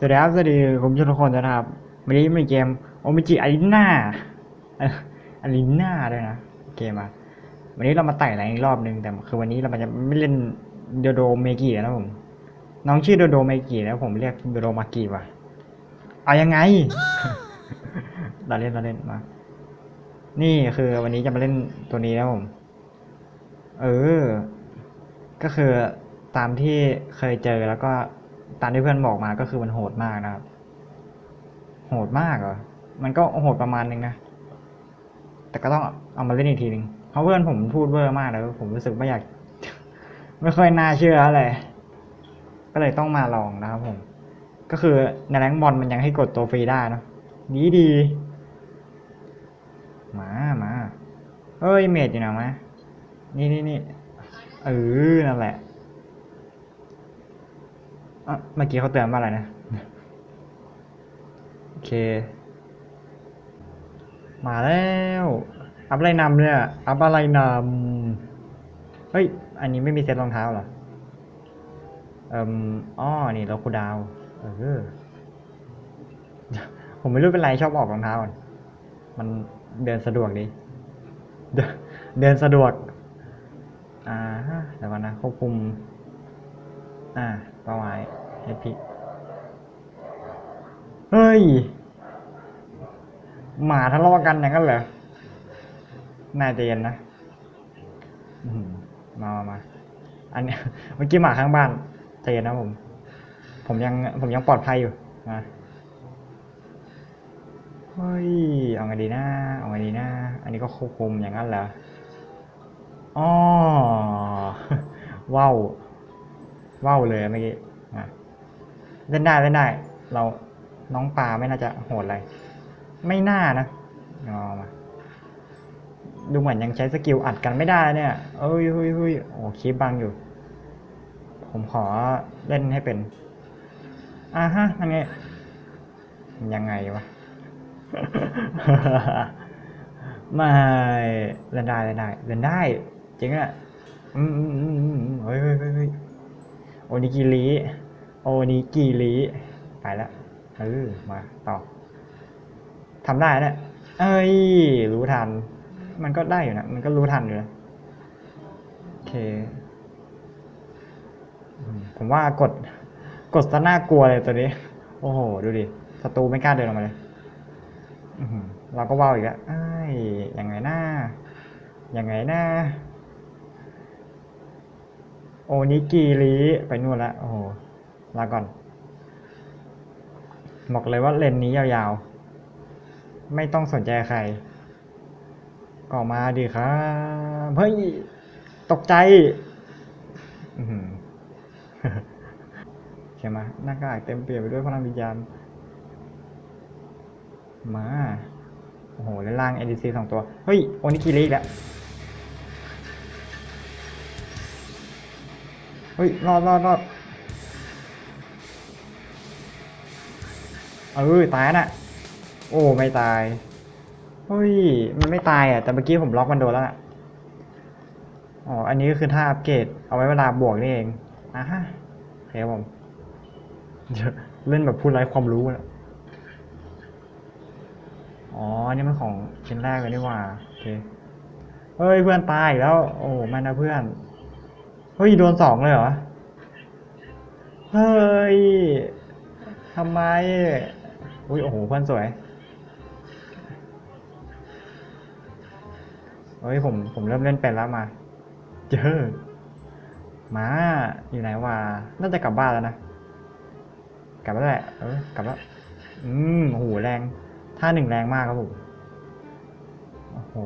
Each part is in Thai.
สวัสดีครับสวัสดีผู้ชมทุกคนนะครับวันนี้มีเกมโอมิจิอารีนาอารีนาด้วยนะเกมอะวันนี้เรามาไต่แรอีกรอบนึงแต่คือวันนี้เราจะไม่เล่นโดโดเมกิแล้วนะผม น้องชื่อโดโดเมกิแล้วผมเรียกโดโดมากิว่ะเอายังไงเราเล่นเราเล่นมา นี่คือวันนี้จะมาเล่นตัวนี้นะผม เออ ก็คือตามที่เคยเจอแล้วก็ ตามที่เพื่อนบอกมาก็คือมันโหดมากนะครับ โหดมากเหรอ มันก็โหดประมาณนึงนะ แต่ก็ต้องเอามาเล่นอีกทีหนึ่งเพราะเพื่อนผมพูดเวอร์มากแล้วผมรู้สึกไม่อยาก ไม่ค่อยน่าเชื่ออะไร ก็เลยต้องมาลองนะครับผม ก็คือในแรงบอลมันยังให้กดตัวฟรีได้นะดีดีมามาเอ้ยเมดอยู่ไหนมะนี่นี่นี่เออนั่นแหละ เมื่อกี้เขาเตือนว่าอะไรนะ โอเค มาแล้ว อัพอะไรนำเนี่ย อัพอะไรนำเฮ้ย อันนี้ไม่มีเซ็ตรองเท้าเหรอเอ่มอ้อ นี่แล้วคูดาว เออ ผมไม่รู้เป็นไรชอบออกรองเท้าก่อนมันเดินสะดวกดี เดินสะดวก อ่าฮะเดี๋ยวก่อนนะควบคุม อ่า เป้าหมายให้พลิเฮ้ย หมาทะเลาะกันอย่างนั้นเหรอ นายใจเย็นนะมามามา อันนี้เมื่อกี้หมาข้างบ้านใจเย็นนะผม ผมยัง ผมยังปลอดภัยอยู่มาเฮ้ย เอาไงดีนะ เอาไงดีนะ อันนี้ก็ควบคุมอย่างนั้นเหรออ๋อว้าว ว้าวเลยเมื่อกี้เล่นได้เล่นได้ เราน้องปลาไม่น่าจะโหดอะไร ไม่น่านะงอมาดูเหมือนยังใช้สกิลอัดกันไม่ได้เนี่ยเอ้ยเฮ้ยเฮ้ยโอ้คลิปบังอยู่ ผมขอเล่นให้เป็น อ่าฮะนั่นไงยังไงวะไม่เล่นได้เล่นได้เล่นได้จริงอะอืมอืมอืมอืมเฮ้ยเฮ้ยเฮ้ยเฮ้ย โอนิกิริโอนิกิริไปแล้วเออมาต่อทำได้เนี่ยเอ้ย รู้ทัน มันก็ได้อยู่นะ มันก็รู้ทันอยู่นะโอเค ผมว่ากด กดซะน่ากลัวเลยตัวนี้ โอ้โห ดูดิ ศัตรูไม่กล้าเดินออกมาเลยเราก็ว่าวอีกแล้วไอ้ยยังไงหน้ายังไงหน้า โอนิกิริไปนู่นละโอ้โหลาก่อน บอกเลยว่าเลนนี้ยาวๆ ไม่ต้องสนใจใครก็มาดีครับเฮ้ยตกใจอือหือใช่ไหมหน้ากากเต็มเปี่ยมไปด้วยพลังวิญญาณมา โอ้โห แล้วล่าง NDC สองตัว เฮ้ย โอนิกิริอีกแล้ว เฮ้ย รอดรอดรอดเออตายน่ะ โอ้ ไม่ตาย เฮ้ย มันไม่ตายอะ แต่เมื่อกี้ผมล็อกมันโดนแล้วน่ะ อ๋อ อันนี้ก็คือท่าอัปเกรด เอาไว้เวลาบวกนี่เองอะฮะโอเคผมเล่นแบบพูดไร้ความรู้นะอ๋อ นี่มันของชิ้นแรกเลยนี่ว่า โอเค เฮ้ย เพื่อนตายแล้ว โอ้ไม่นะเพื่อน เฮ้ยโดนสองเลยเหรอ เฮ้ยทำไม อุ้ยโอ้โหเพื่อนสวยเฮ้ยผมผมเริ่มเล่นเป็นแล้วมา เจอมาอยู่ไหนวะน่าจะกลับบ้านแล้วนะ กลับแล้วแหละเออกลับแล้วอืมโอ้โหแรงท่าหนึ่งแรงมากครับผมโอ้โห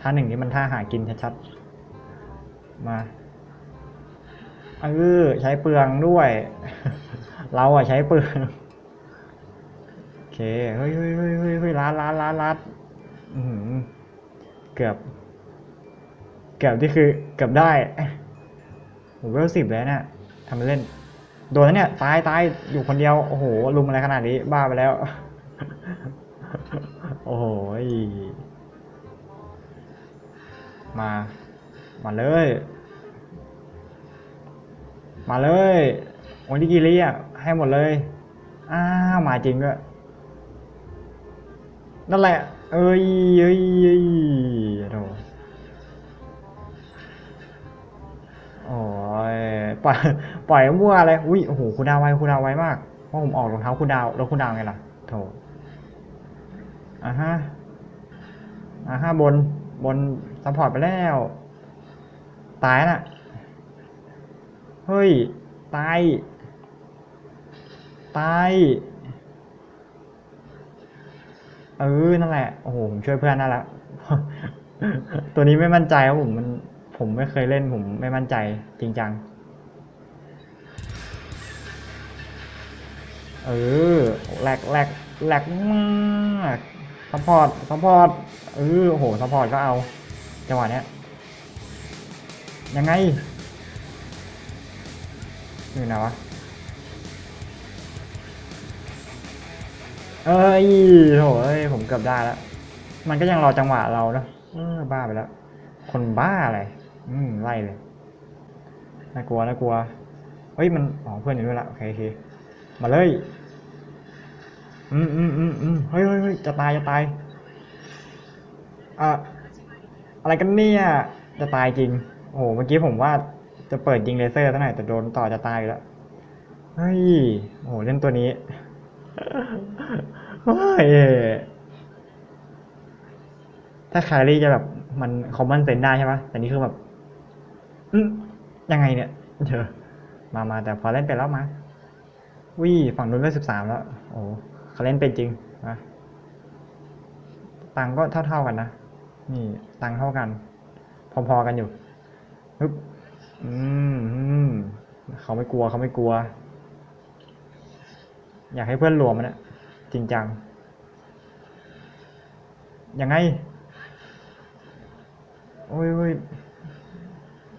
ท่าหนึ่งนี่มันท่าหากินชัดๆ มาเออใช้เปลืองด้วย เราอะใช้เปลืองโอเคเฮ้ยเฮ้ยเฮ้ยเฮ้ยเฮ้ยล้านล้านล้านล้านเกือบ เกือบที่คือเกือบได้ผมเวลสิบแล้วเนี่ยทำเล่น โดนแล้วเนี่ยตายตายอยู่คนเดียว โอ้โห ลุมอะไรขนาดนี้ บ้าไปแล้ว โอ้โหมา มาเลย มาเลยโอนิกิริอะให้หมดเลย อ้าวมาจริงด้วยนั่นแหละ เอ้ยเอ้ยเอ้ยโธ่โอ้ยปล่อยปล่อยมั่วอะไรอุ้ยโอ้โหคุณดาวไวคุณดาวไวมากเพราะผมออกรองเท้าคุณดาวแล้วคุณดาวไงล่ะโถอ่าฮะอ่าฮะบนบนซัพพอร์ตไปแล้ว ตายน่ะ เฮ้ย ตาย ตาย เออ นั่นแหละ โอ้โห ผมช่วยเพื่อนได้แล้วตัวนี้ไม่มั่นใจครับผม มัน ผมไม่เคยเล่น ผมไม่มั่นใจจริงจัง เออ แหลกแหลกแหลกมากซัพพอร์ตซัพพอร์ต เออ โอ้โหซัพพอร์ตก็เอา จังหวะเนี้ย ยังไงอยู่ไหนวะ เอ้ยโถเอ้ยผมเกือบได้แล้ว มันก็ยังรอจังหวะเราเนอะเออบ้าไปแล้ว คนบ้าอะไร อืมไล่เลย น่ากลัว น่ากลัว เฮ้ย มันอ๋อเพื่อนอยู่ด้วยละ โอเคโอเค มาเลย อืมอืมอืมอืมเฮ้ยเฮ้ยเฮ้ยจะตาย จะตาย อะ อะไรกันเนี่ย จะตายจริง โอ้โหเมื่อกี้ผมว่าจะเปิดยิงเลเซอร์ตั้งไหนแต่โดนต่อจะตายแล้วเฮ้ยโอ้โหเล่นตัวนี้เฮ้ยถ้าคารี่จะแบบมันคอมมอนเซนได้ใช่ปะแต่นี่คือแบบอืยังไงเนี่ยเธอมามาแต่พอเล่นไปแล้วมาวิฝั่งนู้นเล่นสิบสามแล้ว โอ้เขาเล่นเป็นจริงนะตังก็เท่าๆกันนะ นี่ ตังเท่ากัน พอๆกันอยู่ ฮึบอืมอืมเขาไม่กลัวเขาไม่กลัว อยากให้เพื่อนรวมมันนะจริงจัง ยังไง โอ้ยโอ้ย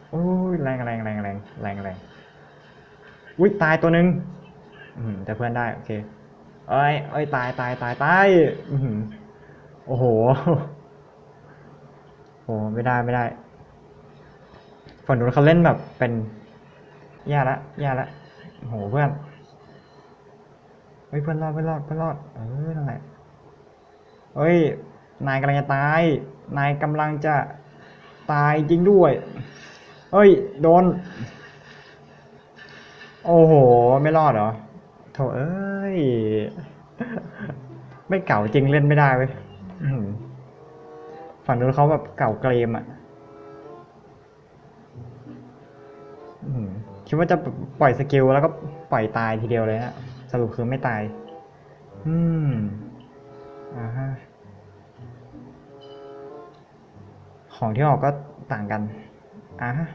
โอ้ยแรงแรงแรงแรงแรงแรงอุ้ยตายตัวหนึ่งอืมแต่เพื่อนได้ โอเค เอ้ยเอ้ยตายตายตายตายอือหือโอ้โหโอ้ไม่ได้ไม่ได้ ฝั่งนู้นเขาเล่นแบบเป็นแย่ละแย่ละโหเพื่อนเฮ้ยเพื่อนรอดเพื่อนรอดเพื่อนรอดเออนั่นแหละเฮ้ยนายกำลังจะตายนายกำลังจะตายจริงด้วยเฮ้ยโดนโอ้โห ไม่รอดเหรอโถเอ้ย ไม่เก่าจริงเล่นไม่ได้เว้ยฝั่งนู้นเขาแบบเก่าเกรมอะ คิดว่าจะปล่อยสกิลแล้วก็ปล่อยตายทีเดียวเลยนะสรุปคือไม่ตาย อืมอ่าฮะของที่ออกก็ต่างกันอ่าฮะ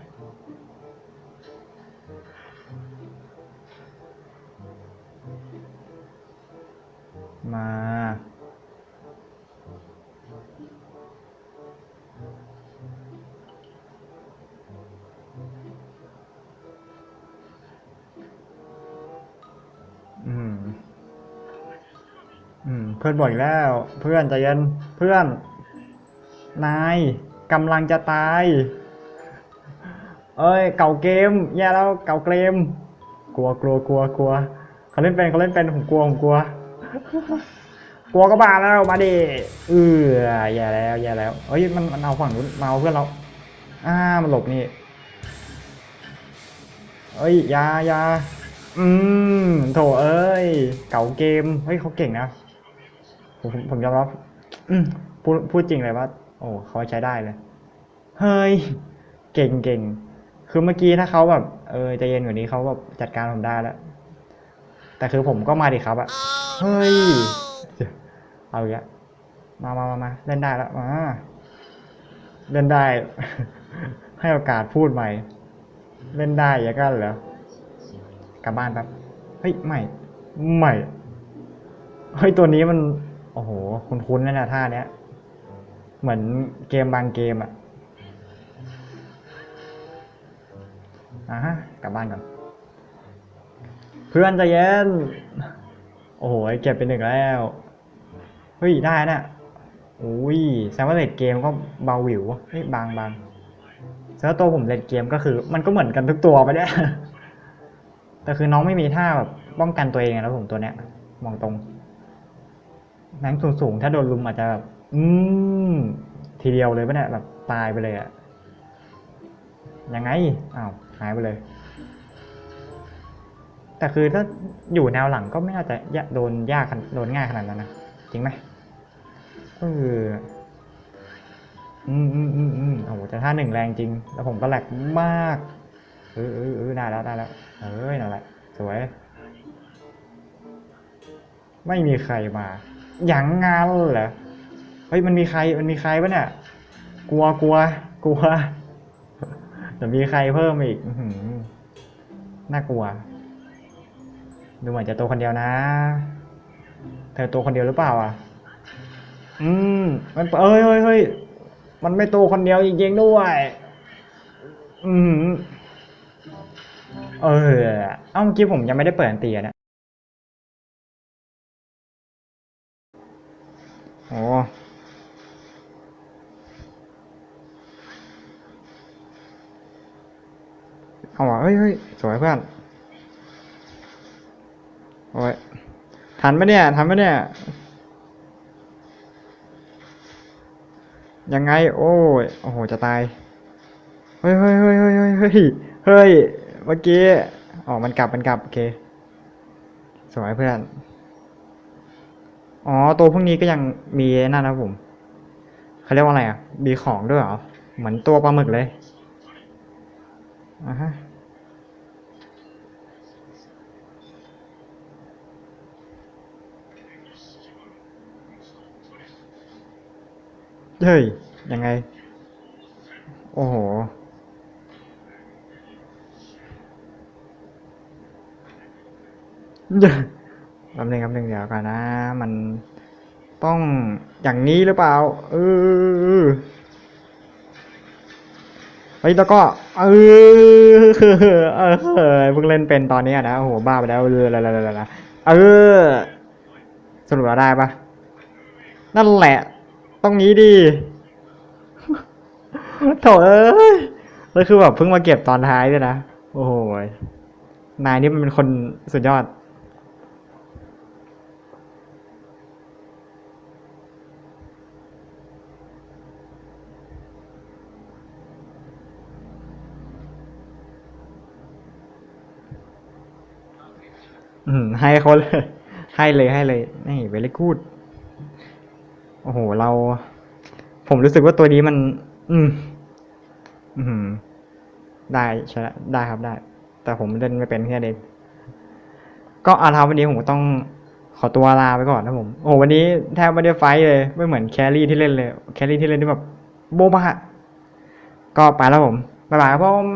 มา เพื่อนบอกอีกแล้ว เพื่อนใจเย็นเพื่อน นายกำลังจะตาย เอ้ย เก่าเกม แย่แล้วเก่าเกม กลัวกลัวกลัวกลัวเขาเล่นเป็นเขาเล่นเป็นผมกลัวผมกลัว กลัวก็บ้าแล้วมาดิเออแย่แล้วแย่แล้วเอ้ยมันมันเอาฝั่งนู้นมาเอาเพื่อนเราอ่ามันหลบนี่เอ้ยยายาอืมโถเอ้ย เก่าเกม เฮ้ยเขาเก่งนะ ผมผมผมยอมรับอืมพูดพูดจริงเลยว่า โอ้เขาใช้ได้เลย เฮ้ย เก่งเก่งคือเมื่อกี้ถ้าเขาแบบ เออใจเย็นกว่านี้เขาแบบจัดการผมได้แล้ว แต่คือผมก็มาดิครับอะเฮ้ย เอาอีกแล้วมามามามาเล่นได้แล้วมาเล่นได้ ให้โอกาสพูดใหม่ เล่นได้อย่างกันเหรอกลับบ้านแป๊บเฮ้ยไม่ไม่ เฮ้ย ตัวนี้มัน โอ้โห คุ้นๆนั่นแหละท่าเนี้ย เหมือนเกมบางเกมอะอะฮะ กลับบ้านก่อน เพื่อนใจเย็น โอ้โห เก็บเป็นหนึ่งแล้ว เฮ้ย ได้นะอุ้ยแสดงว่าเลดเกมก็เบาหวิวเฮ้ยบางบางแสดงว่าตัวผมเลดเกมก็คือ มันก็เหมือนกันทุกตัวไปเนี่ยแต่คือน้องไม่มีท่าแบบป้องกันตัวเองอะแล้วผมตัวเนี้ยมองตรง แรงสูงๆ ถ้าโดนลุมอาจจะแบบอืมทีเดียวเลยปะเนี่ยแบบตายไปเลยอะยังไงอ้าวหายไปเลย แต่คือถ้าอยู่แนวหลังก็ไม่น่าจะยะโดนยากโดนง่ายขนาดนั้นนะจริงไหมก็คืออืมอืมอืมอืมโอ้โหแต่ถ้าหนึ่งแรงจริง แล้วผมก็แหลกมากเออเออเออได้แล้วได้แล้วเอ้ยนั่นแหละสวย ไม่มีใครมา อย่างงั้นเหรอเฮ้ยมันมีใครมันมีใครปะเนี่ยกลัวกลัวกลัวแต่มีใครเพิ่มอีกอน่ากลัว ดูเหมือนจะตัวคนเดียวนะ เธอตัวคนเดียวหรือเปล่าอะ อืม มันเอ้ยเฮ้ยเฮ้ยมันไม่ตัวคนเดียวจริงๆด้วย อืม เออ เอ้าเมื่อกี้ผมยังไม่ได้เปิดอันตีอะ โอ้เอาว่ะเฮ้ยเฮ้ยสวยเพื่อนโอ้ยทันปะเนี่ยทันปะเนี่ย ยังไง โอ้ย โอ้โห จะตาย เฮ้ยเฮ้ยเฮ้ยเฮ้ยเฮ้ยเฮ้ยเฮ้ย เมื่อกี้ อ๋อ มันกลับ มันกลับ โอเค สวยเพื่อน อ๋อ ตัวพวกนี้ก็ยังมีนั่นนะผมเขาเรียกว่าอะไรอะ มีของด้วยเหรอ เหมือนตัวปลาหมึกเลยอ่าฮะเฮ้ย ยังไง โอ้โหแป๊บนึงแป๊บนึงเดี๋ยวก่อนนะ มันต้องอย่างนี้หรือเปล่า เออเฮ้ยแล้วก็เออเออเพิ่งเล่นเป็นตอนนี้นะโอ้โหบ้าไปแล้วเออละละละละเออสรุปเราได้ปะนั่นแหละ ต้องนี้ดีโถเอ้ยแล้วคือแบบเพิ่งมาเก็บตอนท้ายด้วยนะ โอ้โหนายนี่มันเป็นคนสุดยอด อืมให้เขาเลย ให้เลยให้เลยนี่เวล y กูดโอ้โห เรา ผมรู้สึกว่าตัวนี้มัน อืม อืมได้ใช่ได้ครับได้ แต่ผมเล่นไม่เป็นแค่เด็กก็อาทาวันนี้ผมต้องขอตัวลาไปก่อนนะผม โอ้วันนี้แทบไม่ได้ไฟเลย ไม่เหมือนแครี่ที่เล่นเลย แครี่ที่เล่นนี่แบบโบบะก็ไปแล้วผมบ๊ายบายครับผม